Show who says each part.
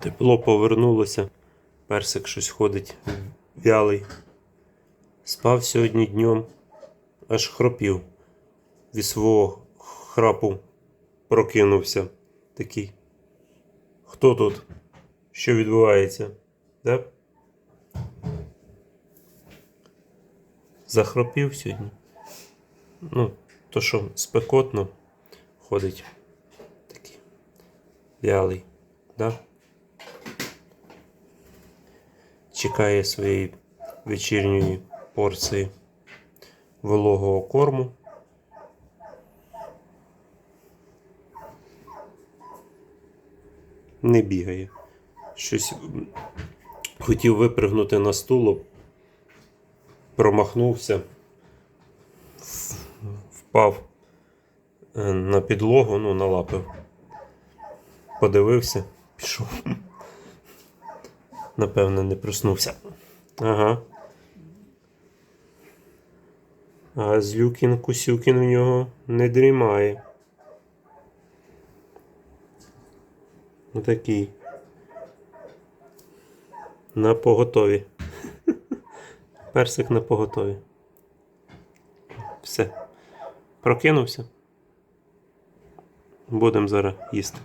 Speaker 1: Тепло повернулося. Персик щось ходить вялий. Спав сьогодні днем, аж хропів. Від свого храпу прокинувся. Такий. Хто тут? Що відбувається? Да? Захропів сьогодні. Ну, то що спекотно ходить. Такий вялий. Да? Чекає своєї вечірньої порції вологого корму. Не бігає. Щось хотів випригнути на стуло, промахнувся, впав е, на підлогу, ну, налапив. Подивився, пішов. Напевно, не проснувся. Ага. А Злюкін Кусюкін в нього не дрімає. Отакий. На поготові. Персик на поготові. Все. Прокинувся. Будемо зараз їсти.